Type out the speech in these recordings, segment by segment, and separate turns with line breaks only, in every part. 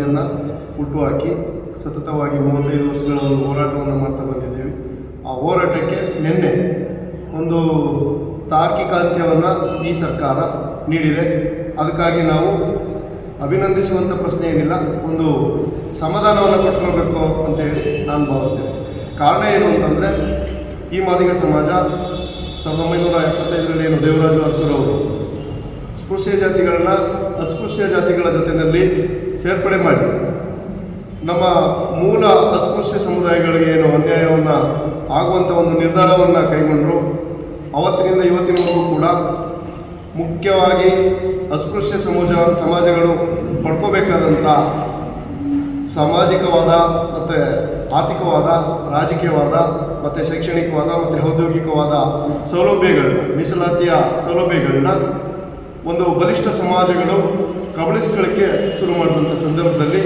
ಮೀಸಲಾತಿಯನ್ನು ಹುಟ್ಟುಹಾಕಿ ಸತತವಾಗಿ ಮೂವತ್ತೈದು ವರ್ಷಗಳ ಒಂದು ಹೋರಾಟವನ್ನು ಮಾಡ್ತಾ ಬಂದಿದ್ದೀವಿ. ಆ ಹೋರಾಟಕ್ಕೆ ನಿನ್ನೆ ಒಂದು ತಾರ್ಕಿಕ ಅಂತ್ಯವನ್ನು ಈ ಸರ್ಕಾರ ನೀಡಿದೆ. ಅದಕ್ಕಾಗಿ ನಾವು ಅಭಿನಂದಿಸುವಂಥ ಪ್ರಶ್ನೆ ಏನಿಲ್ಲ, ಒಂದು ಸಮಾಧಾನವನ್ನು ಕೊಟ್ಕೊಳ್ಬೇಕು ಅಂತ ಹೇಳಿ ನಾನು ಭಾವಿಸ್ತೇನೆ. ಕಾರಣ ಏನು ಅಂತಂದರೆ, ಈ ಮಾದಿಗ ಸಮಾಜ ಸಾವಿರದ ಒಂಬೈನೂರ ಎಪ್ಪತ್ತೈದರಲ್ಲಿ ಏನು ದೇವರಾಜು ಅಸ್ತುರವರು ಸ್ಪೃಶ್ಯ ಜಾತಿಗಳನ್ನ ಅಸ್ಪೃಶ್ಯ ಜಾತಿಗಳ ಜೊತೆಯಲ್ಲಿ ಸೇರ್ಪಡೆ ಮಾಡಿ. ನಮ್ಮ ಮೂಲ ಅಸ್ಪೃಶ್ಯ ಸಮುದಾಯಗಳಿಗೆ ಏನು ಅನ್ಯಾಯವನ್ನು ಆಗುವಂಥ ಒಂದು ನಿರ್ಧಾರವನ್ನು ಕೈಗೊಂಡರು. ಅವತ್ತಿನಿಂದ ಇವತ್ತಿನವರೆಗೂ ಕೂಡ ಮುಖ್ಯವಾಗಿ ಅಸ್ಪೃಶ್ಯ ಸಮಾಜ, ಸಮಾಜಗಳು ಪಡ್ಕೋಬೇಕಾದಂಥ ಸಾಮಾಜಿಕವಾದ ಮತ್ತು ಆರ್ಥಿಕವಾದ, ರಾಜಕೀಯವಾದ ಮತ್ತು ಶೈಕ್ಷಣಿಕವಾದ ಮತ್ತು ಔದ್ಯೋಗಿಕವಾದ ಸೌಲಭ್ಯಗಳು, ಮೀಸಲಾತಿಯ ಸೌಲಭ್ಯಗಳನ್ನ ಒಂದು ಬಲಿಷ್ಠ ಸಮಾಜಗಳು ಕಬಳಿಸ್ಕೊಳ್ಳಿಕ್ಕೆ ಶುರು ಮಾಡಿದಂಥ ಸಂದರ್ಭದಲ್ಲಿ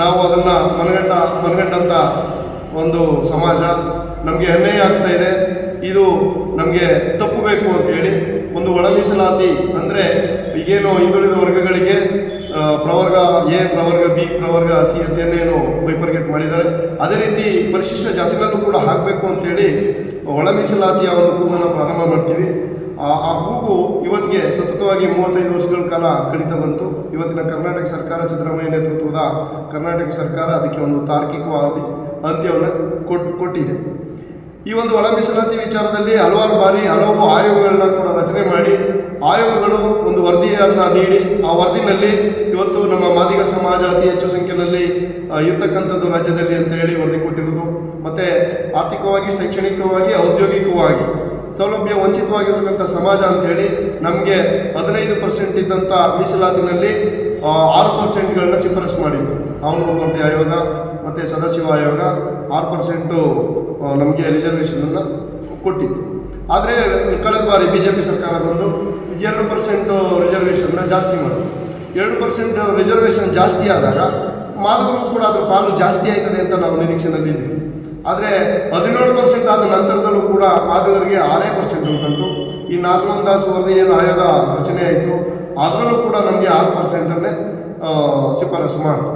ನಾವು ಅದನ್ನು ಮನಗಂಡ ಮನಗಂಡಂಥ ಒಂದು ಸಮಾಜ ನಮಗೆ ಅನ್ಯಾಯ ಆಗ್ತಾ ಇದೆ. ಇದು ನಮಗೆ ತಪ್ಪಬೇಕು ಅಂತೇಳಿ ಒಂದು ಒಳ ಮೀಸಲಾತಿ ಅಂದರೆ ಈಗೇನು ಹಿಂದುಳಿದ ವರ್ಗಗಳಿಗೆ ಪ್ರವರ್ಗ ಎ, ಪ್ರವರ್ಗ ಬಿ, ಪ್ರವರ್ಗ ಸಿ ಅಂತೇನೇನು ಬೈಪರ್ಗೆಟ್ ಮಾಡಿದ್ದಾರೆ. ಅದೇ ರೀತಿ ಪರಿಶಿಷ್ಟ ಜಾತಿಗಳನ್ನು ಕೂಡ ಹಾಕಬೇಕು ಅಂತೇಳಿ ಒಳ ಮೀಸಲಾತಿಯ ಒಂದು ಕೂಗನ್ನು ಪ್ರಾರಂಭ ಮಾಡ್ತೀವಿ. ಆ ಕೂಗು ಇವತ್ತಿಗೆ ಸತತವಾಗಿ ಮೂವತ್ತೈದು ವರ್ಷಗಳ ಕಾಲ ಕಡಿತ ಬಂತು. ಇವತ್ತಿನ ಕರ್ನಾಟಕ ಸರ್ಕಾರ ಸಿದ್ದರಾಮಯ್ಯ ನೇತೃತ್ವದ ಕರ್ನಾಟಕ ಸರ್ಕಾರ ಅದಕ್ಕೆ ಒಂದು ತಾರ್ಕಿಕವಾದ ಅಂತ್ಯವನ್ನು ಕೊಟ್, ಕೊಟ್ಟಿದೆ. ಈ ಒಂದು ಒಳ ಮೀಸಲಾತಿ ವಿಚಾರದಲ್ಲಿ ಹಲವಾರು ಬಾರಿ ಹಲವು ಆಯೋಗಗಳನ್ನ ಕೂಡ ರಚನೆ ಮಾಡಿ, ಆಯೋಗಗಳು ಒಂದು ವರದಿಯನ್ನು ನೀಡಿ, ಆ ವರದಿನಲ್ಲಿ ಇವತ್ತು ನಮ್ಮ ಮಾದಿಗ ಸಮಾಜ ಅತಿ ಹೆಚ್ಚು ಸಂಖ್ಯೆಯಲ್ಲಿ ಇರ್ತಕ್ಕಂಥದ್ದು ರಾಜ್ಯದಲ್ಲಿ ಅಂತ ಹೇಳಿ ವರದಿ ಕೊಟ್ಟಿರೋದು ಮತ್ತು ಆರ್ಥಿಕವಾಗಿ, ಶೈಕ್ಷಣಿಕವಾಗಿ, ಔದ್ಯೋಗಿಕವಾಗಿ ಸೌಲಭ್ಯ ವಂಚಿತವಾಗಿರ್ತಕ್ಕಂಥ ಸಮಾಜ ಅಂತೇಳಿ ನಮಗೆ ಹದಿನೈದು ಪರ್ಸೆಂಟ್ ಇದ್ದಂಥ ಮೀಸಲಾತಿನಲ್ಲಿ ಆರು ಪರ್ಸೆಂಟ್ಗಳನ್ನ ಶಿಫಾರಸು ಮಾಡಿತ್ತು ಅವನು ವರದಿ ಆಯೋಗ, ಮತ್ತು ಸದಸ್ಯ ಆಯೋಗ ಆರು ಪರ್ಸೆಂಟು ನಮಗೆ ರಿಸರ್ವೇಷನನ್ನು ಕೊಟ್ಟಿತ್ತು ಆದರೆ ಕಳೆದ ಬಾರಿ ಬಿ ಜೆ ಪಿ ಸರ್ಕಾರ ಬಂದು ಎರಡು ಪರ್ಸೆಂಟು ರಿಸರ್ವೇಷನ್ನ ಜಾಸ್ತಿ ಮಾಡಿತು ಎರಡು ಪರ್ಸೆಂಟ್ ರಿಸರ್ವೇಷನ್ ಜಾಸ್ತಿ ಆದಾಗ ಮಾದಕರು ಕೂಡ ಅದರ ಪಾಲು ಜಾಸ್ತಿ ಆಯ್ತದೆ ಅಂತ ನಾವು ನಿರೀಕ್ಷೆನಲ್ಲಿದ್ವಿ ಆದರೆ ಹದಿನೇಳು ಪರ್ಸೆಂಟ್ ಆದ ನಂತರದಲ್ಲೂ ಕೂಡ ಮಾದಿಗರಿಗೆ ಆರೇ ಪರ್ಸೆಂಟ್ ಉಂಟಂತು. ಈ ನಾಗಮೋಹನ್ ದಾಸ್ ವರದಿ ಏನು ಆಯೋಗ ರಚನೆ ಆಯಿತು ಅದರಲ್ಲೂ ಕೂಡ ನಮಗೆ ಆರು ಪರ್ಸೆಂಟನ್ನೇ ಶಿಫಾರಸು ಮಾಡಿತು.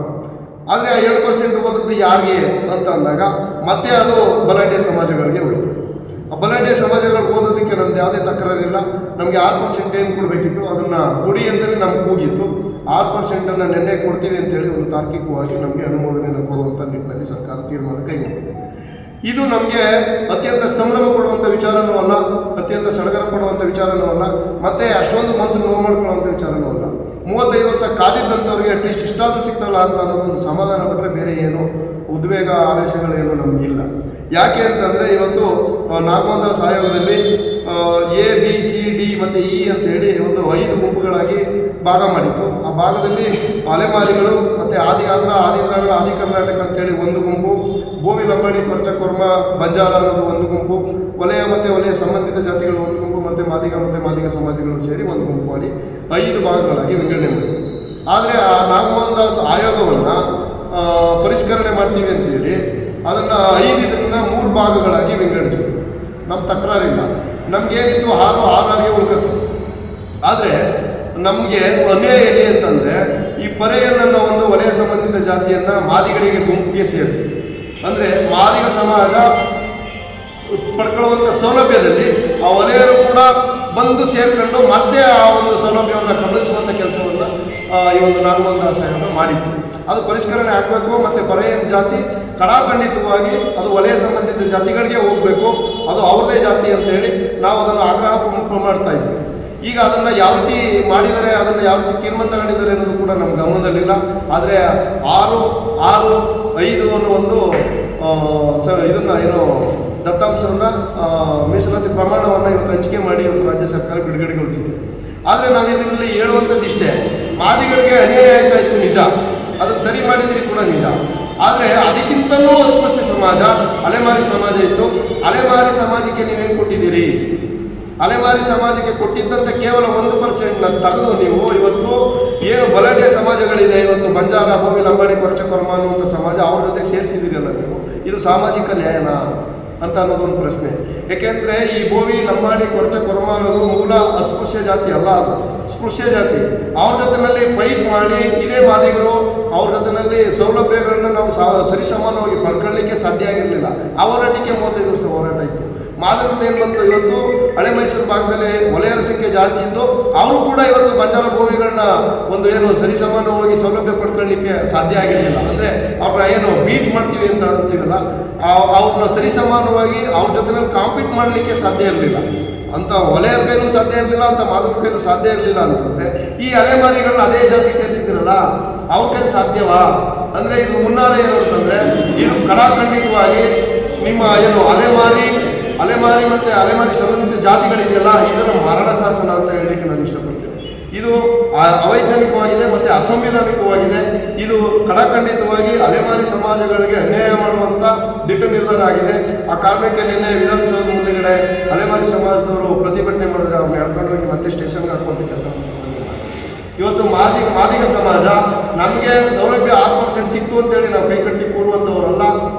ಆದರೆ ಆ ಏಳು ಪರ್ಸೆಂಟ್ ಓದಿದ್ದು ಯಾರಿಗೆ ಅಂತ ಅಂದಾಗ ಮತ್ತೆ ಅದು ಬಲಾಢ್ಯ ಸಮಾಜಗಳಿಗೆ ಹೋಯಿತು. ಆ ಬಲಾಢ್ಯ ಸಮಾಜಗಳಿಗೆ ಓದೋದಕ್ಕೆ ನಮ್ದು ಯಾವುದೇ ತಕರಾರಿಲ್ಲ. ನಮಗೆ ಆರು ಪರ್ಸೆಂಟ್ ಏನು ಕೊಡಬೇಕಿತ್ತು, ಅದನ್ನು ಕೊಡಿ ಅಂತಲೇ ನಮ್ಗೆ ಕೂಗಿತ್ತು. ಆರು ಪರ್ಸೆಂಟನ್ನು ನೆನ್ನೆ ಕೊಡ್ತೀವಿ ಅಂತೇಳಿ ಒಂದು ತಾರ್ಕಿಕವಾಗಿ ನಮಗೆ ಅನುಮೋದನೆಯನ್ನು ಕೊಡುವಂಥ ನಿಟ್ಟಿನಲ್ಲಿ ಸರ್ಕಾರ ತೀರ್ಮಾನ ಕೈಗೊಂಡಿದೆ. ಇದು ನಮಗೆ ಅತ್ಯಂತ ಸಂಭ್ರಮ ಕೊಡುವಂಥ ವಿಚಾರನೂ ಅಲ್ಲ ಅತ್ಯಂತ ಸಡಗರ ಪಡುವಂಥ ವಿಚಾರನೂ ಅಲ್ಲ ಮತ್ತೆ ಅಷ್ಟೊಂದು ಮನಸ್ಸು ನೋವು ಮಾಡ್ಕೊಳ್ಳುವಂಥ ವಿಚಾರನೂ ಅಲ್ಲ ಮೂವತ್ತೈದು ವರ್ಷ ಕಾದಿದ್ದಂಥವ್ರಿಗೆ ಅಟ್ಲೀಸ್ಟ್ ಇಷ್ಟಾದರೂ ಸಿಗ್ತಲ್ಲ ಅಂತ ಅನ್ನೋದೊಂದು ಸಮಾಧಾನ ಬಿಟ್ಟರೆ ಬೇರೆ ಏನು ಉದ್ವೇಗ ಆವೇಶಗಳೇನು ನಮಗಿಲ್ಲ. ಯಾಕೆ ಅಂತಂದರೆ ಇವತ್ತು ಆ, Nagamohan A B C D ಮತ್ತು ಇ ಅಂತೇಳಿ ಒಂದು ಐದು ಗುಂಪುಗಳಾಗಿ ಭಾಗ ಮಾಡಿತ್ತು. ಆ ಭಾಗದಲ್ಲಿ ಅಲೆಮಾರಿಗಳು ಮತ್ತು ಆದಿ ಆಂಧ್ರ ಆದಿ ದ್ರಾವಿಡ ಆದಿ ಕರ್ನಾಟಕ ಅಂತೇಳಿ ಒಂದು ಗುಂಪು ಬೋವಿ ಲಂಬಾಣಿ ಪರ್ಚಕೊರ್ಮ ಬಂಜಾರ ಅನ್ನೋದು ಒಂದು ಗುಂಪು, ವಲಯ ಮತ್ತು ವಲಯ ಸಂಬಂಧಿತ ಜಾತಿಗಳು ಒಂದು ಗುಂಪು ಮತ್ತು ಮಾದಿಗ ಮತ್ತು ಮಾದಿಗ ಸಮಾಜಗಳು ಸೇರಿ ಒಂದು ಗುಂಪು ಮಾಡಿ ಐದು ಭಾಗಗಳಾಗಿ ವಿಂಗಡಣೆ ಮಾಡಿತ್ತು ಆದರೆ ಆ ನಾಗಮೋಹನ್ ದಾಸ್ ಆಯೋಗವನ್ನು ಪರಿಷ್ಕರಣೆ ಮಾಡ್ತೀವಿ ಅಂತೇಳಿ ಅದನ್ನು ಐದು ಇದನ್ನು ಮೂರು ಭಾಗಗಳಾಗಿ ವಿಂಗಡಿಸಿದ್ರು. ನಮ್ಮ ತಕರಾರಿಲ್ಲ. ನಮಗೇನಿತ್ತು ಹಾಲು ಹಾಲಾಗಿ ಉಳ್ಕತ್ತು. ಆದರೆ ನಮಗೆ ಅನ್ಯಾಯ ಎಲ್ಲಿ ಅಂತಂದರೆ ಈ ಪರೆಯನ್ನು ಒಂದು ವಲಯ ಸಂಬಂಧಿತ ಜಾತಿಯನ್ನು ಮಾದಿಗರಿಗೆ ಗುಂಪಿಗೆ ಸೇರಿಸಿ. ಅಂದರೆ ಮಾದಿಗ ಸಮಾಜ ಪಡ್ಕೊಳ್ಳುವಂಥ ಸೌಲಭ್ಯದಲ್ಲಿ ಆ ವಲಯರು ಕೂಡ ಬಂದು ಸೇರಿಕೊಂಡು ಮತ್ತೆ ಆ ಒಂದು ಸೌಲಭ್ಯವನ್ನು ಕಳುಹಿಸುವಂಥ ಕೆಲಸವನ್ನು ಈ ಒಂದು ನಾಗಮೋಹನ ದಾಸ ಮಾಡಿತ್ತು ಅದು ಪರಿಷ್ಕರಣೆ ಆಗಬೇಕು ಮತ್ತು ಬರೆಯ ಜಾತಿ ಕಡಾಖಂಡಿತವಾಗಿ ಅದು ವಲಯ ಸಂಬಂಧಿತ ಜಾತಿಗಳಿಗೆ ಹೋಗಬೇಕು, ಅದು ಅವ್ರದೇ ಜಾತಿ ಅಂತೇಳಿ ನಾವು ಅದನ್ನು ಆಗ್ರಹ ಮಾಡ್ತಾ ಇದ್ವಿ. ಈಗ ಅದನ್ನು ಯಾವ ರೀತಿ ಮಾಡಿದರೆ, ಅದನ್ನು ಯಾವ ರೀತಿ ತೀರ್ಮಾನ ತಗೊಂಡಿದ್ದಾರೆ ಅನ್ನೋದು ಕೂಡ ನಮ್ಮ ಗಮನದಲ್ಲಿಲ್ಲ. ಆದರೆ ಆರು ಆರು ಐದು ಅನ್ನೋ ಒಂದು ಸ, ಇದನ್ನು ಏನು ದತ್ತಾಂಶವನ್ನು ಮೀಸಲಾತಿ ಪ್ರಮಾಣವನ್ನು ಇವತ್ತು ಹಂಚಿಕೆ ಮಾಡಿ ಇವತ್ತು ರಾಜ್ಯ ಸರ್ಕಾರ ಬಿಡುಗಡೆಗೊಳಿಸಿದೆ. ಆದರೆ ನಾವು ಇದರಲ್ಲಿ ಹೇಳುವಂಥದ್ದು ಇಷ್ಟೇ, ಮಾದಿಗರಿಗೆ ಅನ್ಯಾಯ ಆಯ್ತಾ ಇತ್ತು ನಿಜ, ಅದನ್ನು ಸರಿ ಮಾಡಿದಿರಿ ಕೂಡ ನಿಜ. ಆದರೆ ಅದಕ್ಕಿಂತಲೂ ಅಸ್ಪೃಶ್ಯ ಸಮಾಜ, ಅಲೆಮಾರಿ ಸಮಾಜ ಇತ್ತು. ಅಲೆಮಾರಿ ಸಮಾಜಕ್ಕೆ ನೀವೇನು ಕೊಟ್ಟಿದ್ದೀರಿ? ಅಲೆಮಾರಿ ಸಮಾಜಕ್ಕೆ ಕೊಟ್ಟಿದ್ದಂತೆ ಕೇವಲ ಒಂದು ಪರ್ಸೆಂಟ್ನ ತೆಗೆದು ನೀವು ಇವತ್ತು ಏನು ಬಲಾಢ್ಯ ಸಮಾಜಗಳಿದೆ, ಇವತ್ತು ಬಂಜಾರ ಭೂಮಿ ಲಂಬಾಣಿ ಕೊರಚಕೊರ್ಮ ಅನ್ನುವಂಥ ಸಮಾಜ ಅವ್ರ ಜೊತೆ ಸೇರಿಸಿದ್ದೀರಲ್ಲ ನೀವು? ಇದು ಸಾಮಾಜಿಕ ನ್ಯಾಯನ ಅಂತ ಅನ್ನೋದೊಂದು ಪ್ರಶ್ನೆ. ಯಾಕೆಂದ್ರೆ ಈ ಭೂಮಿ ಲಂಬಾಣಿ ಕೊರಚ, ಕೊರಮ ಅನ್ನೋದು ಮೂಲ ಅಸ್ಪೃಶ್ಯ ಜಾತಿ ಅಲ್ಲ ಅದು. ಸ್ಪೃಶ್ಯ ಜಾತಿ. ಅವ್ರ ಜೊತೆನಲ್ಲಿ ಪೈಪ್ ಮಾಡಿ ಇದೇ ಮಾದಿಗರು ಅವ್ರ ಜೊತೆನಲ್ಲಿ ಸೌಲಭ್ಯಗಳನ್ನ ನಾವು ಸರಿಸಮಾನವಾಗಿ ಪಡ್ಕೊಳ್ಳಿಕ್ಕೆ ಸಾಧ್ಯ ಆಗಿರಲಿಲ್ಲ. ಆ ಹೋರಾಟಕ್ಕೆ ಮೂವತ್ತೈದು ವರ್ಷ ಹೋರಾಟ ಇತ್ತು. ಮಾದರದ ಏನು ಬಂತು. ಇವತ್ತು ಹಳೆ ಮೈಸೂರು ಭಾಗದಲ್ಲಿ ವಲಯರ ಸಂಖ್ಯೆ ಜಾಸ್ತಿ ಇದ್ದು ಅವರು ಕೂಡ ಇವತ್ತು ಬಂಜಾರ ಭೂಮಿಗಳನ್ನ ಒಂದು ಏನು ಸರಿಸಮಾನವಾಗಿ ಸೌಲಭ್ಯ ಪಡ್ಕೊಳ್ಳಿಕ್ಕೆ ಸಾಧ್ಯ ಆಗಿರಲಿಲ್ಲ. ಅಂದರೆ ಅವ್ರನ್ನ ಏನು ಬೀಟ್ ಮಾಡ್ತೀವಿ ಅಂತ ಅಂತೀವಲ್ಲ ಅವ್ರನ್ನ ಸರಿಸಮಾನವಾಗಿ ಅವ್ರ ಜೊತೆನಲ್ಲಿ ಕಾಂಪೀಟ್ ಮಾಡಲಿಕ್ಕೆ ಸಾಧ್ಯ ಇರಲಿಲ್ಲ. ಅಂತ ವಲಯರ ಕೈಲೂ ಸಾಧ್ಯ ಇರಲಿಲ್ಲ, ಅಂತ ಮಾದರ ಕೈಲೂ ಸಾಧ್ಯ ಇರಲಿಲ್ಲ ಅಂತಂದರೆ, ಈ ಅಲೆಮಾರಿಗಳನ್ನ ಅದೇ ಜಾತಿ ಸೇರಿಸಿದ್ರಲ್ಲ ಅವ್ರ ಕೈಲಿ ಸಾಧ್ಯವಾ? ಅಂದ್ರೆ ಇದು ಮುನ್ನಾರ ಏನು ಅಂತಂದರೆ, ಇದು ಕಡಾಖಂಡಿತವಾಗಿ ನಿಮ್ಮ ಏನು ಅಲೆಮಾರಿ ಅಲೆಮಾರಿ ಮತ್ತೆ ಅಲೆಮಾರಿ ಸಂಬಂಧಿತ ಜಾತಿಗಳಿದೆಯಲ್ಲ, ಇದನ್ನು ಮರಣ ಶಾಸನ ಅಂತ ಹೇಳಲಿಕ್ಕೆ ನಾನು ಇಷ್ಟಪಡ್ತೇನೆ. ಇದು ಅವೈಜ್ಞಾನಿಕವಾಗಿದೆ ಮತ್ತೆ ಅಸಂವಿಧಾನಿಕವಾಗಿದೆ. ಇದು ಕಡಾಖಂಡಿತವಾಗಿ ಅಲೆಮಾರಿ ಸಮಾಜಗಳಿಗೆ ಅನ್ಯಾಯ ಮಾಡುವಂತ ದಿಟ್ಟ ನಿರ್ಧಾರ ಆಗಿದೆ. ಆ ಕಾರಣಕ್ಕೆ ನಿನ್ನೆ ವಿಧಾನಸೌಧ ಮುಂದೆಗಡೆ ಅಲೆಮಾರಿ ಸಮಾಜದವರು ಪ್ರತಿಭಟನೆ ಮಾಡಿದ್ರೆ ಅವ್ರನ್ನ ಎಳ್ಕೊಂಡು ಹೋಗಿ ಮತ್ತೆ ಸ್ಟೇಷನ್ಗೆ ಹಾಕುವಂತ ಕೆಲಸ ಇವತ್ತು ಮಾದಿ, ಮಾದಿಗ ಸಮಾಜ ನಮಗೆ ಸೌಲಭ್ಯ ಆರು ಪರ್ಸೆಂಟ್ ಸಿಕ್ತು ಅಂತೇಳಿ ನಾವು ಕೈ ಕಟ್ಟಿ ಕೂರುವಂಥವರಲ್ಲ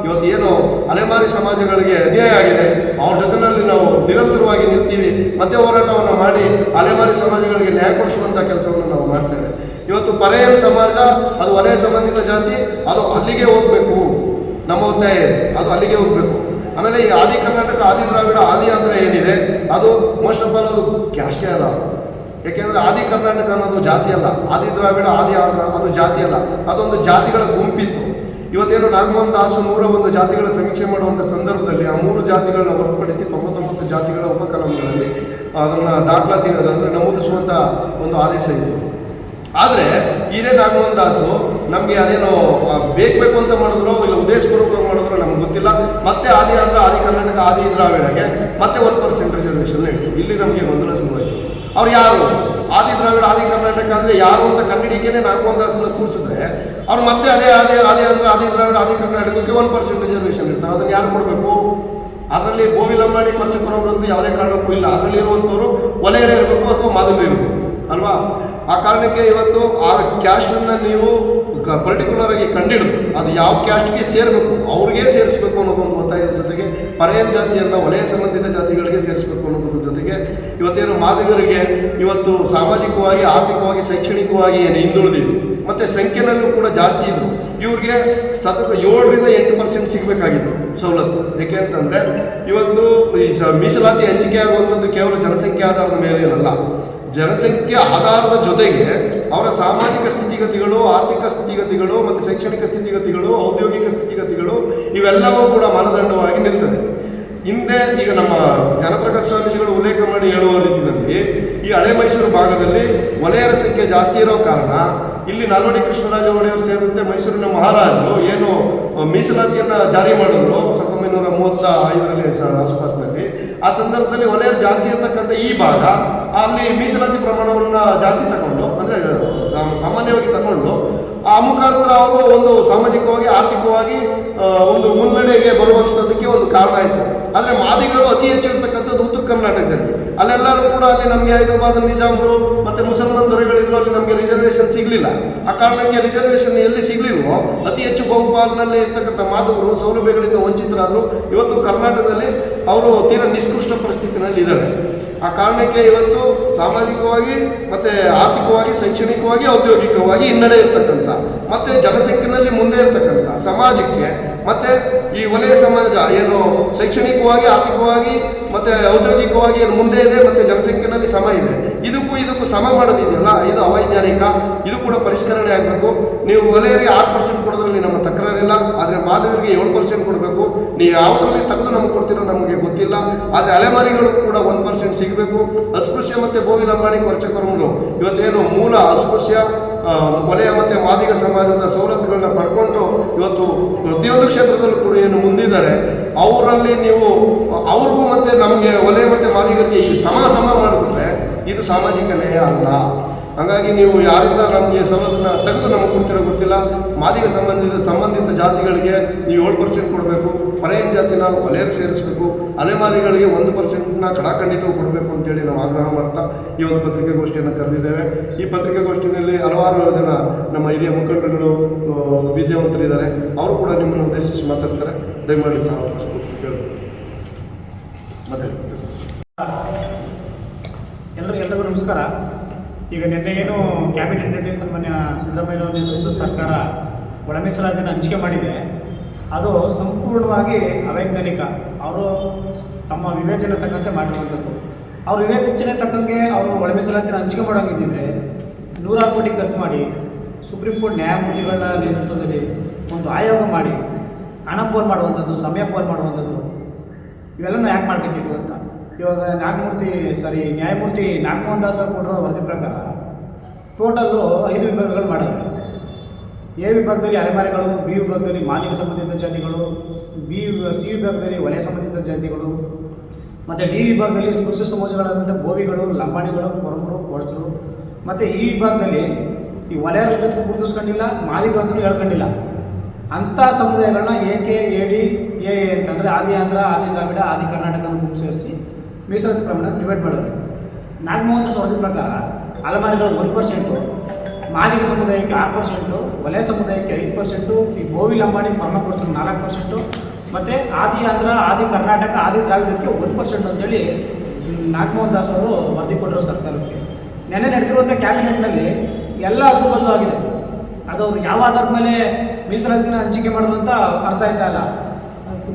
ಇವತ್ತು ಏನು ಅಲೆಮಾರಿ ಸಮಾಜಗಳಿಗೆ ಅನ್ಯಾಯ ಆಗಿದೆ. ಅವ್ರ ಜೊತೆಯಲ್ಲಿ ನಾವು ನಿರಂತರವಾಗಿ ನಿಲ್ತೀವಿ ಮತ್ತೆ ಹೋರಾಟವನ್ನು ಮಾಡಿ ಅಲೆಮಾರಿ ಸಮಾಜಗಳಿಗೆ ನ್ಯಾಯ ಕೊಡಿಸುವಂಥ ಕೆಲಸವನ್ನು ನಾವು ಮಾಡ್ತೇವೆ. ಇವತ್ತು ಪರೆಯನ್ ಸಮಾಜ, ಅದು ವಲಯ ಸಂಬಂಧಿತ ಜಾತಿ, ಅದು ಅಲ್ಲಿಗೆ ಹೋಗಬೇಕು. ನಮ್ಮ ಒತ್ತಾಯ ಇದೆ. ಅದು ಅಲ್ಲಿಗೆ ಹೋಗಬೇಕು. ಆಮೇಲೆ ಈ ಆದಿ ಕರ್ನಾಟಕ, ಆದಿ ದ್ರಾವಿಡ, ಆದಿ ಅಂದರೆ ಏನಿದೆ? ಅದು ಮೋಸ್ಟ್ ಆಫ್ ಆಲ್ ಅದು ಕ್ಯಾಸ್ಟೇ ಅಲ್ಲ. ಯಾಕೆಂದ್ರೆ ಆದಿ ಕರ್ನಾಟಕ ಅನ್ನೋದು ಜಾತಿ ಅಲ್ಲ. ಆದಿ ದ್ರಾವಿಡ, ಆದಿ ಆಂಧ್ರ ಅದು ಜಾತಿ ಅಲ್ಲ. ಅದೊಂದು ಜಾತಿಗಳ ಗುಂಪಿತ್ತು. ಇವತ್ತೇನು ನಾಗಮೋಹನ್ ದಾಸ್ ನೂರ ಒಂದು ಜಾತಿಗಳ ಸಮೀಕ್ಷೆ ಮಾಡುವಂಥ ಸಂದರ್ಭದಲ್ಲಿ ಆ ಮೂರು ಜಾತಿಗಳನ್ನ ಹೊರತುಪಡಿಸಿ ತೊಂಬತ್ತೊಂಬತ್ತು ಜಾತಿಗಳ ಉಪಕಲಂಗಳಲ್ಲಿ ಅದನ್ನು ದಾಖಲಾತಿ ಅಂದರೆ ನಮೂದಿಸುವಂಥ ಒಂದು ಆದೇಶ ಇತ್ತು. ಆದರೆ ಇದೇ ನಾಗಮೋಹನ್ ದಾಸು ನಮಗೆ ಅದೇನೋ ಬೇಕು ಬೇಕು ಅಂತ ಮಾಡಿದ್ರು ಇಲ್ಲ ಉದ್ದೇಶಪೂರ್ವಕ ಮಾಡಿದ್ರು ನಮ್ಗೆ ಗೊತ್ತಿಲ್ಲ. ಮತ್ತೆ ಆದಿ ಅಂದ್ರೆ ಆದಿ ಕರ್ನಾಟಕ, ಆದಿ ದ್ರಾವಿಡಗೆ ಮತ್ತೆ ಒನ್ ಪರ್ಸೆಂಟ್ ರಿಸರ್ವೇಷನ್ ಇಟ್ಟು ಇಲ್ಲಿ ನಮಗೆ ಗೊಂದಲ ಶುರುವಾಯಿತು. ಅವ್ರು ಯಾರು? ಆದಿ ದ್ರಾವಿಡ ಆದಿ ಕರ್ನಾಟಕ ಅಂದರೆ ಯಾರು ಅಂತ ಕನ್ನಡಿಗೇನೆ ಒಂದು ದಾಸ್ನ ಕೂರಿಸಿದ್ರೆ ಅವ್ರು ಮತ್ತೆ ಅದೇ ಆದಿ ಆದಿ ಅಂದ್ರೆ ಆದಿ ದ್ರಾವಿಡ ಆದಿ ಕರ್ನಾಟಕಕ್ಕೆ ಒನ್ ಪರ್ಸೆಂಟ್ ರಿಸರ್ವೇಷನ್ ಇರ್ತಾರೆ ಅದನ್ನು ಯಾರು ಕೊಡಬೇಕು? ಅದರಲ್ಲಿ ಗೋವಿ ಲಂಬಾಣಿ ಪಂಚಕುರವರಂತೂ ಯಾವುದೇ ಕಾರಣಕ್ಕೂ ಇಲ್ಲ. ಅದರಲ್ಲಿ ಇರುವಂಥವರು ಒಲೆಯರೇ ಇರಬೇಕು ಅಥವಾ ಮಾದರಿ ಇರಬೇಕು, ಅಲ್ವಾ? ಆ ಕಾರಣಕ್ಕೆ ಇವತ್ತು ಆ ಕ್ಯಾಸ್ಟನ್ನು ನೀವು ಪರ್ಟಿಕ್ಯುಲರ್ ಆಗಿ ಕಂಡಿಡಿದು. ಅದು ಯಾವ ಕ್ಯಾಸ್ಟ್ಗೆ ಸೇರಬೇಕು? ಅವ್ರಿಗೆ ಸೇರಿಸಬೇಕು ಅನ್ನೋದೊಂದು ಒತ್ತಾಯದ ಜೊತೆಗೆ ಪರ್ಯಾಯ ಜಾತಿಯನ್ನು ವಲಯ ಸಂಬಂಧಿತ ಜಾತಿಗಳಿಗೆ ಸೇರಿಸಬೇಕು ಜೊತೆಗೆ ಇವತ್ತೇನು ಮಾದಿಗರಿಗೆ ಇವತ್ತು ಸಾಮಾಜಿಕವಾಗಿ, ಆರ್ಥಿಕವಾಗಿ, ಶೈಕ್ಷಣಿಕವಾಗಿ ಏನು ಹಿಂದುಳಿದಿದ್ರು ಮತ್ತು ಸಂಖ್ಯೆನಲ್ಲೂ ಕೂಡ ಜಾಸ್ತಿ ಇದ್ರು ಇವ್ರಿಗೆ ಸತತ ಏಳರಿಂದ ಎಂಟು ಪರ್ಸೆಂಟ್ ಸಿಗಬೇಕಾಗಿತ್ತು ಸವಲತ್ತು. ಯಾಕೆ ಅಂತಂದರೆ ಇವತ್ತು ಈ ಸ ಮೀಸಲಾತಿ ಹಂಚಿಕೆ ಆಗುವಂಥದ್ದು ಕೇವಲ ಜನಸಂಖ್ಯೆ ಆಧಾರದ ಮೇಲೆ ಏನಲ್ಲ. ಜನಸಂಖ್ಯೆ ಆಧಾರದ ಜೊತೆಗೆ ಅವರ ಸಾಮಾಜಿಕ ಸ್ಥಿತಿಗತಿಗಳು, ಆರ್ಥಿಕ ಸ್ಥಿತಿಗತಿಗಳು, ಮತ್ತು ಶೈಕ್ಷಣಿಕ ಸ್ಥಿತಿಗತಿಗಳು, ಔದ್ಯೋಗಿಕ ಸ್ಥಿತಿಗತಿಗಳು ಇವೆಲ್ಲವೂ ಕೂಡ ಮಾನದಂಡವಾಗಿ ನಿಲ್ತದೆ. ಹಿಂದೆ ಈಗ ನಮ್ಮ ಜ್ಞಾನಪ್ರಕಾಶ ಸ್ವಾಮೀಜಿಗಳು ಉಲ್ಲೇಖ ಮಾಡಿ ಹೇಳುವ ರೀತಿಯಲ್ಲಿ ಈ ಹಳೆ ಮೈಸೂರು ಭಾಗದಲ್ಲಿ ವಲಯರ ಸಂಖ್ಯೆ ಜಾಸ್ತಿ ಇರೋ ಕಾರಣ ಇಲ್ಲಿ ನಾಲ್ವಡಿ ಕೃಷ್ಣರಾಜ ಒಡೆಯವರು ಸೇರಿದಂತೆ ಮೈಸೂರಿನ ಮಹಾರಾಜರು ಏನು ಮೀಸಲಾತಿಯನ್ನು ಜಾರಿ ಮಾಡಿದ್ರು, ಸಾವಿರದ ಒಂಬೈನೂರ ಮೂವತ್ತ ಐದರಲ್ಲಿ ಆಸುಪಾಸಿನಲ್ಲಿ. ಆ ಸಂದರ್ಭದಲ್ಲಿ ವಲಯ ಜಾಸ್ತಿ ಇರತಕ್ಕಂಥ ಈ ಭಾಗ ಅಲ್ಲಿ ಮೀಸಲಾತಿ ಪ್ರಮಾಣವನ್ನ ಜಾಸ್ತಿ ತಗೊಂಡು, ಅಂದ್ರೆ ಸಾಮಾನ್ಯವಾಗಿ ತಗೊಂಡು, ಆ ಮುಖಾಂತರ ಅವರು ಒಂದು ಸಾಮಾಜಿಕವಾಗಿ, ಆರ್ಥಿಕವಾಗಿ ಒಂದು ಮುನ್ನಡೆಗೆ ಬರುವಂಥದ್ದಕ್ಕೆ ಒಂದು ಕಾರಣ ಆಯಿತು. ಆದರೆ ಮಾದಿಗರು ಅತಿ ಹೆಚ್ಚು ಇರ್ತಕ್ಕಂಥದ್ದು ಉತ್ತರ ಕರ್ನಾಟಕದಲ್ಲಿ. ಅಲ್ಲೆಲ್ಲರೂ ಕೂಡ ಅಲ್ಲಿ ನಮಗೆ ಹೈದರಾಬಾದ್ ನಿಜಾಮರು ಮತ್ತು ಮುಸಲ್ಮಾನ್ ದೊರೆಗಳಿದ್ರು ಅಲ್ಲಿ ನಮಗೆ ರಿಸರ್ವೇಷನ್ ಸಿಗಲಿಲ್ಲ. ಆ ಕಾರಣಕ್ಕೆ ರಿಸರ್ವೇಷನ್ ಎಲ್ಲಿ ಸಿಗಲಿಲ್ವೋ, ಅತಿ ಹೆಚ್ಚು ಬಹುಪಾಲಿನಲ್ಲಿ ಇರ್ತಕ್ಕಂಥ ಮಾದವರು ಸೌಲಭ್ಯಗಳಿಂದ ವಂಚಿತರಾದರು. ಇವತ್ತು ಕರ್ನಾಟಕದಲ್ಲಿ ಅವರು ತೀರಾ ನಿಷ್ಕೃಷ್ಟ ಪರಿಸ್ಥಿತಿನಲ್ಲಿ ಇದ್ದಾರೆ. ಆ ಕಾರಣಕ್ಕೆ ಇವತ್ತು ಸಾಮಾಜಿಕವಾಗಿ ಮತ್ತು ಆರ್ಥಿಕವಾಗಿ, ಶೈಕ್ಷಣಿಕವಾಗಿ, ಔದ್ಯೋಗಿಕವಾಗಿ ಹಿನ್ನಡೆ ಇರ್ತಕ್ಕಂಥ, ಮತ್ತು ಜನಸಂಖ್ಯೆನಲ್ಲಿ ಮುಂದೆ ಇರ್ತಕ್ಕಂಥ ಸಮಾಜಕ್ಕೆ ಮತ್ತೆ ಈ ವಲಯ ಸಮಾಜ ಏನು ಶೈಕ್ಷಣಿಕವಾಗಿ, ಆರ್ಥಿಕವಾಗಿ, ಮತ್ತೆ ಔದ್ಯೋಗಿಕವಾಗಿ ಏನು ಮುಂದೆ ಇದೆ, ಮತ್ತೆ ಜನಸಂಖ್ಯೆನಲ್ಲಿ ಸಮ ಇದೆ. ಇದಕ್ಕೂ ಇದಕ್ಕೂ ಸಮ ಮಾಡೋದಿದೆಯಲ್ಲ, ಇದು ಅವೈಜ್ಞಾನಿಕ, ಇದು ಕೂಡ ಪರಿಷ್ಕರಣೆ ಆಗಬೇಕು. ನೀವು ವಲಯರಿಗೆ ಆರು ಪರ್ಸೆಂಟ್ ಕೊಡೋದ್ರಲ್ಲಿ ನಮ್ಮ ತಕರಾರಿಲ್ಲ, ಆದರೆ ಮಾದರಿಗೆ ಏಳು ಪರ್ಸೆಂಟ್ ಕೊಡಬೇಕು. ನೀವು ಯಾವುದರಲ್ಲಿ ತೆಗೆದು ನಮಗೆ ಕೊಡ್ತೀರೋ ನಮಗೆ ಗೊತ್ತಿಲ್ಲ, ಆದರೆ ಅಲೆಮಾರಿಗಳು ಕೂಡ ಒಂದು ಪರ್ಸೆಂಟ್ ಸಿಗಬೇಕು. ಅಸ್ಪೃಶ್ಯ ಮತ್ತು ಗೋವಿ ಲಂಬಾಣಿ ಕೊರಚಕರಗಳು ಇವತ್ತೇನು ಮೂಲ ಅಸ್ಪೃಶ್ಯ ವಲಯ ಮತ್ತು ಮಾದಿಗ ಸಮಾಜದ ಸವಲತ್ತುಗಳನ್ನ ಪಡ್ಕೊಂಡು ಇವತ್ತು ಪ್ರತಿಯೊಂದು ಕ್ಷೇತ್ರದಲ್ಲೂ ಕೂಡ ಏನು ಮುಂದಿದ್ದಾರೆ, ಅವರಲ್ಲಿ ನೀವು, ಅವ್ರಿಗೂ ಮತ್ತು ನಮಗೆ ವಲಯ ಮತ್ತು ಮಾದಿಗರಿಗೆ ಈ ಸಮ ಸಮ ಮಾಡಿಬಿಟ್ರೆ ಇದು ಸಾಮಾಜಿಕ ನ್ಯಾಯ ಅಲ್ಲ. ಹಾಗಾಗಿ ನೀವು ಯಾರಿಂದ ನಮಗೆ ಸವಲತ್ತನ್ನ ತೆಗೆದು ನಮಗೆ ಕೊಡ್ತಿರೋ ಗೊತ್ತಿಲ್ಲ. ಮಾದಿಗ ಸಂಬಂಧಿತ ಸಂಬಂಧಿತ ಜಾತಿಗಳಿಗೆ ನೀವು ಏಳು ಪರ್ಸೆಂಟ್ ಕೊಡಬೇಕು. ಹೊರೆಯ ಜಾತಿನ ವಲಯಕ್ಕೆ ಸೇರಿಸಬೇಕು. ಅಲೆಮಾರಿಗಳಿಗೆ ಒಂದು ಪರ್ಸೆಂಟ್ನ ಕಡಾಖಂಡಿತವು ಕೊಡಬೇಕು ಅಂತೇಳಿ ನಾವು ಆಗ್ರಹ ಮಾಡ್ತಾ ಈ ಒಂದು ಪತ್ರಿಕಾಗೋಷ್ಠಿಯನ್ನು ಕರೆದಿದ್ದೇವೆ. ಈ ಪತ್ರಿಕಾಗೋಷ್ಠಿಯಲ್ಲಿ ಹಲವಾರು ಜನ ನಮ್ಮ ಹಿರಿಯ ಮುಖಂಡರುಗಳು ವಿದ್ಯಾವಂತರಿದ್ದಾರೆ. ಅವರು ಕೂಡ ನಿಮ್ಮನ್ನು ಉದ್ದೇಶಿಸಿ ಮಾತಾಡ್ತಾರೆ. ದಯಮಾಡಿ ಸಹ ಮಾತಾಡಿ.
ಎಲ್ಲರಿಗೂ ನಮಸ್ಕಾರ. ಈಗ ನಿನ್ನೆ ಏನು ಕ್ಯಾಬಿನೆಟ್ ರೆಡ್ಡಿ ಸನ್ಮಾನ್ಯ ಸಿದ್ದರಾಮಯ್ಯ ನೇತೃತ್ವದ ಸರ್ಕಾರ ಒಳ ಮೀಸಲಾತಿಯನ್ನು ಹಂಚಿಕೆ ಮಾಡಿದೆ. ಅದು ಸಂಪೂರ್ಣವಾಗಿ ಅವೈಜ್ಞಾನಿಕ. ಅವರು ತಮ್ಮ ವಿವೇಚನೆ ತಕ್ಕಂತೆ ಮಾಡಿರುವಂಥದ್ದು. ಅವ್ರ ವಿವೇಚನೆ ತಕ್ಕಂಗೆ ಅವರು ಒಳ ಮೀಸಲಾತಿನ ಹಂಚಿಕೆ ಮಾಡೋಂಗಿದ್ದಿದ್ರೆ ನೂರಾರು ಕೋಟಿ ಖರ್ಚು ಮಾಡಿ ಸುಪ್ರೀಂ ಕೋರ್ಟ್ ನ್ಯಾಯಮೂರ್ತಿಗಳ ನೇತೃತ್ವದಲ್ಲಿ ಒಂದು ಆಯೋಗ ಮಾಡಿ, ಹಣ ಪೋಲ್ ಮಾಡುವಂಥದ್ದು, ಸಮಯ ಪೋಲ್ ಮಾಡುವಂಥದ್ದು, ಇವೆಲ್ಲನೂ ಯಾಕೆ ಮಾಡಬೇಕಿತ್ತು ಅಂತ ಇವಾಗ ನಾಗಮೂರ್ತಿ ಸಾರಿ ನ್ಯಾಯಮೂರ್ತಿ ನಾಗಮೋಹನ್ ದಾಸ್ ಅವರು ಕೊಟ್ಟಿರೋ ವರದಿ ಪ್ರಕಾರ ಟೋಟಲ್ಲು ಐದು ವಿಭಾಗಗಳು ಮಾಡಿದ್ದಾರೆ ಎ ವಿಭಾಗದಲ್ಲಿ ಅಲೆಮಾರಿಗಳು, ಬಿ ವಿಭಾಗದಲ್ಲಿ ಮಾದಿಗ ಸಂಬಂಧಿತ ಜಾತಿಗಳು, ಬಿ, ಸಿ ವಿಭಾಗದಲ್ಲಿ ವಲಯ ಸಂಬಂಧಿತ ಜಾತಿಗಳು, ಮತ್ತು ಡಿ ವಿಭಾಗದಲ್ಲಿ ಸ್ಪೃಶ್ಯ ಸಮಾಜಗಳಾದಂಥ ಗೋವಿಗಳು ಲಂಬಾಣಿಗಳು ಕೊರಮರು ಕೊಡಚರು ಮತ್ತು ಈ ವಿಭಾಗದಲ್ಲಿ ಈ ವಲಯರ ಜೊತೆ ಗುರುತಿಸ್ಕೊಂಡಿಲ್ಲ ಅಂತಲೂ ಹೇಳ್ಕೊಂಡಿಲ್ಲ. ಅಂಥ ಸಮುದಾಯಗಳನ್ನ A K, A D, A ಅಂತಂದರೆ ಆದಿ ಆಂಧ್ರ ಆದಿ ದ್ರಾವಿಡ, ಆದಿ ಕರ್ನಾಟಕ ಸೇರಿಸಿ ಮೀಸಲಾತಿ ಪ್ರಮಾಣ ಡಿವೈಡ್ ಮಾಡೋದು. ನಾಗಮೋಹನ್ ದಾಸ್ ವರದಿ ಪ್ರಕಾರ ಅಲೆಮಾರಿಗಳು ಒಂದು ಪರ್ಸೆಂಟು ಮಾದಿಗ ಸಮುದಾಯಕ್ಕೆ ಆರು ಪರ್ಸೆಂಟು ವಲಯ ಸಮುದಾಯಕ್ಕೆ ಐದು ಪರ್ಸೆಂಟು ಈ ಗೋವಿ ಲಂಬಾಣಿ ಪರ್ಮ ಕೊಡ್ತಾರೆ ನಾಲ್ಕು ಪರ್ಸೆಂಟು ಮತ್ತು ಆದಿ ಆಂಧ್ರ ಆದಿ ಕರ್ನಾಟಕ, ಆದಿ ದ್ರಾವಿಡಕ್ಕೆ ಒಂದು ಪರ್ಸೆಂಟ್ ಅಂತೇಳಿ ನಾಗಮೋಹನ್ ದಾಸ್ ಅವರು ವರದಿ ಕೊಟ್ಟರು ಸರ್ಕಾರಕ್ಕೆ. ನೆನ್ನೆ ನಡೆದಿರುವಂಥ ಕ್ಯಾಬಿನೆಟ್ನಲ್ಲಿ ಎಲ್ಲ ಅದು ಬದಲು ಆಗಿದೆ. ಅದು ಅವ್ರು ಯಾವ ಆಧಾರದ ಮೇಲೆ ಮೀಸಲಾತಿನ ಹಂಚಿಕೆ ಮಾಡೋದು ಅಂತ ಅರ್ಥ ಆಯ್ತಾ ಇಲ್ಲ.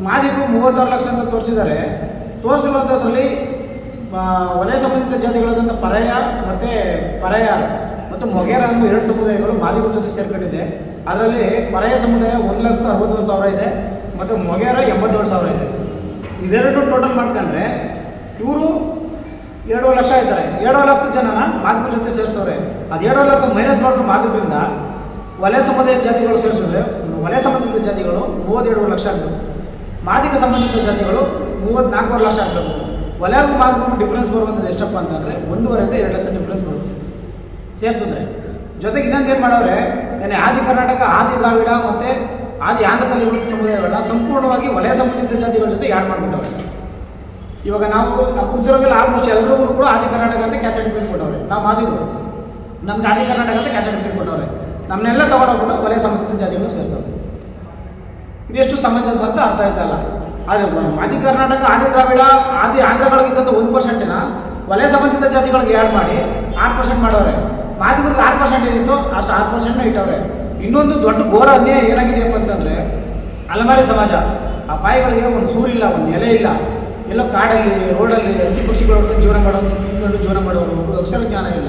ಮಾದಿಗೂ ಮೂವತ್ತಾರು ಲಕ್ಷ ಅಂತ ತೋರಿಸಿದ್ದಾರೆ. ತೋರಿಸಿರುವಂಥದ್ರಲ್ಲಿ ವಲಯ ಸಂಬಂಧಿತ ಜಾತಿಗಳಾದಂಥ ಪರಯ ಮತ್ತು ಪರಯ ಮತ್ತು ಮೊಗೇರ ಅನ್ನೋ ಎರಡು ಸಮುದಾಯಗಳು ಮಾದಿಗಳ ಜೊತೆ ಸೇರ್ಕೊಂಡಿದೆ. ಅದರಲ್ಲಿ ಪರಯ ಸಮುದಾಯ ಒಂದು ಲಕ್ಷದ ಅರವತ್ತೇಳು ಸಾವಿರ ಇದೆ ಮತ್ತು ಮೊಗೇರ ಎಂಬತ್ತೇಳು ಸಾವಿರ ಇದೆ. ಇವೆರಡು ಟೋಟಲ್ ಮಾಡ್ಕೊಂಡ್ರೆ ಇವರು ಎರಡು ಲಕ್ಷ ಇದ್ದಾರೆ. ಎರಡು ಲಕ್ಷ ಜನನ ಮಾದಿಗಳ ಜೊತೆ ಸೇರಿಸೋರೆ. ಅದು ಎರಡು ಲಕ್ಷ ಮೈನಸ್ ಮಾಡ್ಕೊಂಡು ಮಾದಿಗಿಂದ ವಲಯ ಸಮುದಾಯ ಜಾತಿಗಳು ಸೇರಿಸಿದ್ರೆ, ವಲಯ ಸಂಬಂಧಿತ ಜಾತಿಗಳು ಮೂವತ್ತೆರಡು ಲಕ್ಷ ಆಗ್ತದೆ ಮಾದಿಗ ಸಂಬಂಧಿತ ಜಾತಿಗಳು ಮೂವತ್ತ್ನಾಲ್ಕೂವರೆ ಲಕ್ಷ ಆಗಬೇಕು ವಲಯಗೂ ಮಾದಿಗೂ ಡಿಫ್ರೆನ್ಸ್ ಬರುವಂಥದ್ದು ಎಷ್ಟಪ್ಪ ಅಂತಂದರೆ ಒಂದೂವರೆಯಿಂದ ಎರಡು ಲಕ್ಷ ಡಿಫ್ರೆನ್ಸ್ ಬರುತ್ತೆ. ಸೇರಿಸಿದ್ರೆ. ಜೊತೆಗೆ ಇನ್ನೊಂದು ಏನು ಮಾಡವ್ರೆ ನೆನೆ ಆದಿ ಕರ್ನಾಟಕ, ಆದಿ ದ್ರಾವಿಡ ಮತ್ತು ಆದಿ ಆಂಧ್ರದಲ್ಲಿ ಇರುವ ಸಮುದಾಯಗಳನ್ನ ಸಂಪೂರ್ಣವಾಗಿ ವಲಯ ಸಂಬಂಧಿತ ಜಾತಿಗಳ ಜೊತೆ ಯಾಡ್ ಮಾಡಿಬಿಟ್ಟವ್ರೆ. ಇವಾಗ ನಾವು ನಮ್ಮ ಉದ್ಯೋಗದಲ್ಲಿ ಆಲ್ಮೋಸ್ಟ್ ಎಲ್ಲರಿಗೂ ಕೂಡ ಆದಿ ಕರ್ನಾಟಕ ಅಂತ ಕ್ಯಾಶ್ ಅಡ್ಮಿಟ್ ಕೊಟ್ಟವ್ರೆ. ನಾವು ಆದಿ ನಮ್ಗೆ ಆದಿ ಕರ್ನಾಟಕ ಅಂತ ಕ್ಯಾಸೆಟ್ ಪ್ರಿಂಟ್ ಕೊಟ್ಟವ್ರೆ. ನಮ್ಮನ್ನೆಲ್ಲ ತಗೊಂಡೋಗ್ಬಿಟ್ಟು ವಲಯ ಸಂಬಂಧಿತ ಜಾತಿಗಳು ಸೇರಿಸೋದು. ಇದೆಷ್ಟು ಸಮಂಜಸ ಅಂತ ಅರ್ಥ ಆಯ್ತಲ್ಲ ಆದರೆ ಆದಿ ಕರ್ನಾಟಕ, ಆದಿ ದ್ರಾವಿಡ, ಆದಿ ಆಂಧ್ರಗಳಿಗಿದ್ದಂಥ ಒಂದು ಪರ್ಸೆಂಟಿನ ವಲಯ ಸಂಬಂಧಿತ ಜಾತಿಗಳಿಗೆ ಆ್ಯಡ್ ಮಾಡಿ ಆರು ಪರ್ಸೆಂಟ್ ಮಾಡವ್ರೆ ಮಾದಿಗರಿಗೆ ಆರು ಪರ್ಸೆಂಟ್ ಏನಿತ್ತು ಅಷ್ಟು ಆರು ಪರ್ಸೆಂಟ್ನ ಇಟ್ಟವ್ರೆ. ಇನ್ನೊಂದು ದೊಡ್ಡ ಘೋರ ಅನ್ಯಾಯ ಏನಾಗಿದೆಯಪ್ಪ ಅಂತಂದರೆ ಅಲೆಮಾರಿ ಸಮಾಜ. ಆ ಪಾಯಿಗಳಿಗೆ ಒಂದು ಸೂರಿಲ್ಲ, ಒಂದು ನೆಲೆ ಇಲ್ಲ. ಎಲ್ಲೋ ಕಾಡಲ್ಲಿ, ರೋಡಲ್ಲಿ ಅತಿ ಪಕ್ಷಿಗಳು ಜೀವನ ಮಾಡೋದು ತಿಂಗಳು ಜೀವನ ಮಾಡೋರು, ಅಕ್ಷರ ಜ್ಞಾನ ಇಲ್ಲ.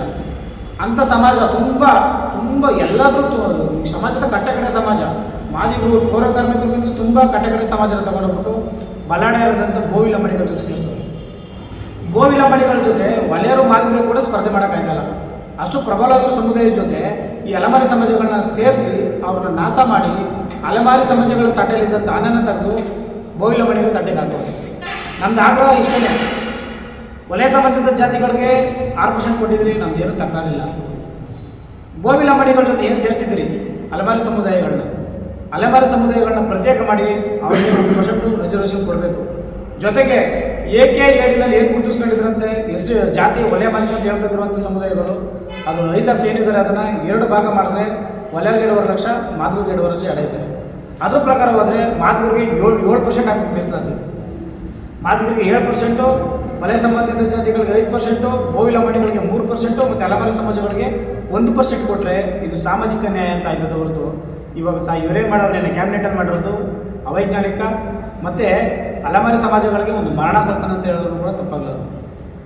ಅಂಥ ಸಮಾಜ ತುಂಬ ತುಂಬ ಎಲ್ಲದೂ ತು- ಈ ಸಮಾಜದ ಕಟ್ಟಕಡೆ ಸಮಾಜ. ಮಾದಿಗಳು ಪೌರ ಕಾರ್ಮಿಕರಿಗಿಂತ ತುಂಬ ಕಟ್ಟಕಡೆ ಸಮಾಜನ ತಗೊಂಡೋಗ್ಬಿಟ್ಟು ಬಲಾಢ್ಯರಾದಂಥ ಗೋವಿಲಂಬಣಿಗಳ ಜೊತೆ ಸೇರಿಸೋರು. ಗೋವಿಲಂಬಣಿಗಳ ಜೊತೆ ವಲಯರು ಮಾದಿಗಳು ಕೂಡ ಸ್ಪರ್ಧೆ ಮಾಡೋಕ್ಕಾಗಲ್ಲ ಅಷ್ಟು ಪ್ರಬಲವಾಗಿರೋ ಸಮುದಾಯದ ಜೊತೆ ಈ ಅಲೆಮಾರಿ ಸಮಸ್ಯೆಗಳನ್ನ ಸೇರಿಸಿ ಅವ್ರನ್ನ ನಾಶ ಮಾಡಿ ಅಲೆಮಾರಿ ಸಮಸ್ಯೆಗಳ ತಟ್ಟೆಯಲ್ಲಿದ್ದಂಥ ತಾನನ್ನು ತೆಗೆದು ಗೋವಿಲಂಬಣಿಗಳ ತಟ್ಟೆಗೆ ಹಾಕೋದು ನಮ್ದು ಆಗ್ರಹ ಇಷ್ಟೇ ವಲಯ ಸಮಾಜದ ಜಾತಿಗಳಿಗೆ ಆರು ಪರ್ಸೆಂಟ್ ಕೊಟ್ಟಿದ್ರಿ ನಮ್ದು ಏನೂ ಗೋವಿಲ ಗೋವಿಲಂಬಡಿಗಳ ಜೊತೆ ಏನು ಸೇರಿಸಿದ್ರಿ ಅಲೆಮಾರಿ ಸಮುದಾಯಗಳನ್ನ. ಅಲೆಮಾರಿ ಸಮುದಾಯಗಳನ್ನ ಪ್ರತ್ಯೇಕ ಮಾಡಿ ಅವರಿಗೆ ಒಂದು ಪರ್ಸೆಂಟು ರಿಸರ್ವೇಷನ್ ಕೊಡಬೇಕು. ಜೊತೆಗೆ ಏಕೆ ಏಡಿನಲ್ಲಿ ಏನು ಗುರುತಿಸ್ಕೊಂಡಿದ್ರಂತೆ? ಎಷ್ಟು ಜಾತಿ ಒಲೆ ಮಾಲಿಕ ಅಂತ ಹೇಳ್ತಿದ್ದಿರುವಂಥ ಸಮುದಾಯಗಳು. ಅದು ಐದು ಲಕ್ಷ ಏನಿದ್ದಾರೆ ಅದನ್ನು ಎರಡು ಭಾಗ ಮಾಡಿದ್ರೆ ವಲಯರಿಗೆ ಎರಡೂವರೆ ಲಕ್ಷ ಮಾತುಗಳಿಗೆ ಎರಡೂವರೆ ಲಕ್ಷ ಎಡೆಯಿದ್ದಾರೆ ಅದ್ರ ಪ್ರಕಾರ ಹೋದರೆ ಮಾತುಗಳಿಗೆ ಏಳು ಏಳು ಪರ್ಸೆಂಟ್ ಹಾಕಿ ಮೀಸಲಾತಿ ಮಾತುಗಳಿಗೆ ಏಳು ಪರ್ಸೆಂಟು ಒಲೆ ಸಂಬಂಧಿತ ಜಾತಿಗಳಿಗೆ ಐದು ಪರ್ಸೆಂಟು ಗೋವಿಲಂಬಣಿಗಳಿಗೆ ಮೂರು ಪರ್ಸೆಂಟು ಮತ್ತು ಅಲೆಮಾರಿ ಸಮಾಜಗಳಿಗೆ ಒಂದು ಪರ್ಸೆಂಟ್ ಕೊಟ್ಟರೆ ಇದು ಸಾಮಾಜಿಕ ನ್ಯಾಯ ಅಂತ ಆಯ್ತದ ಹೊರತು. ಇವಾಗ ಸಹ ಇವರೇನು ಮಾಡೋರು ನೆನೆ ಕ್ಯಾಬಿನೆಟಲ್ಲಿ ಮಾಡಿರೋದು ಅವೈಜ್ಞಾನಿಕ ಮತ್ತು ಅಲೆಮಾರಿ ಸಮಾಜಗಳಿಗೆ ಒಂದು ಮರಣಶಾಸನ ಅಂತ ಹೇಳಿದ್ರು ಕೂಡ ತಪ್ಪಾಗಲ್ಲ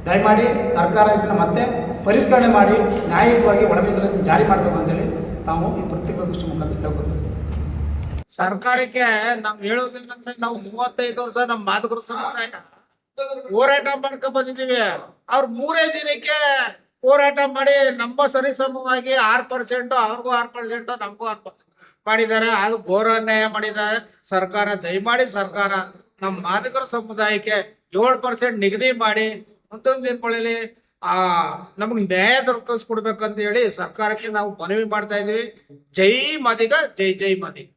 ದಯಮಾಡಿ ಸರ್ಕಾರ ಇದನ್ನು ಮತ್ತೆ ಪರಿಷ್ಕರಣೆ ಮಾಡಿ ನ್ಯಾಯಿಕವಾಗಿ ಒಳ ಮೀಸಲಾತಿ ಜಾರಿ ಮಾಡಬೇಕು ಅಂತೇಳಿ ನಾವು ಈ ಪತ್ರಿಕಾಗೋಷ್ಠಿ ಮುಖಾಂತರ ಕೇಳ್ಕೊತೀವಿ.
ಸರ್ಕಾರಕ್ಕೆ ನಾವು ಹೇಳೋದೇನಂದ್ರೆ ನಾವು ಮೂವತ್ತೈದು ವರ್ಷ ನಮ್ಮ ಮಾದಕರು ಸಮುದಾಯ ಹೋರಾಟ ಮಾಡ್ಕೊಂಡ್ ಬಂದಿದೀವಿ ಅವ್ರ ಮೂರೇ ದಿನಕ್ಕೆ ಹೋರಾಟ ಮಾಡಿ ನಮ್ಮ ಸರಿಸಮವಾಗಿ ಆರ್ ಪರ್ಸೆಂಟ್ ಅವ್ರಿಗೂ ಆರ್ ಪರ್ಸೆಂಟ್ ನಮಗೂ ಆರ್ ಪರ್ಸೆಂಟ್ ಮಾಡಿದ್ದಾರೆ, ಅದು ಘೋರ ಅನ್ಯಾಯ ಮಾಡಿದ್ದಾರೆ. ಸರ್ಕಾರ, ದಯಮಾಡಿ ಸರ್ಕಾರ ನಮ್ಮ ಮಾದಿಕರ ಸಮುದಾಯಕ್ಕೆ ಏಳು ಪರ್ಸೆಂಟ್ ನಿಗದಿ ಮಾಡಿ ಮುಂದೊಂದು ದಿನಗಳಲ್ಲಿ, ಆ, ನಮಗೆ ನ್ಯಾಯ ದೊರಕಿಸ್ಕೊಡ್ಬೇಕಂತ ಹೇಳಿ ಸರ್ಕಾರಕ್ಕೆ ನಾವು ಮನವಿ ಮಾಡ್ತಾ ಇದೀವಿ ಜೈ ಮಾದಿಗ, ಜೈ ಜೈ ಮಾದಿಗ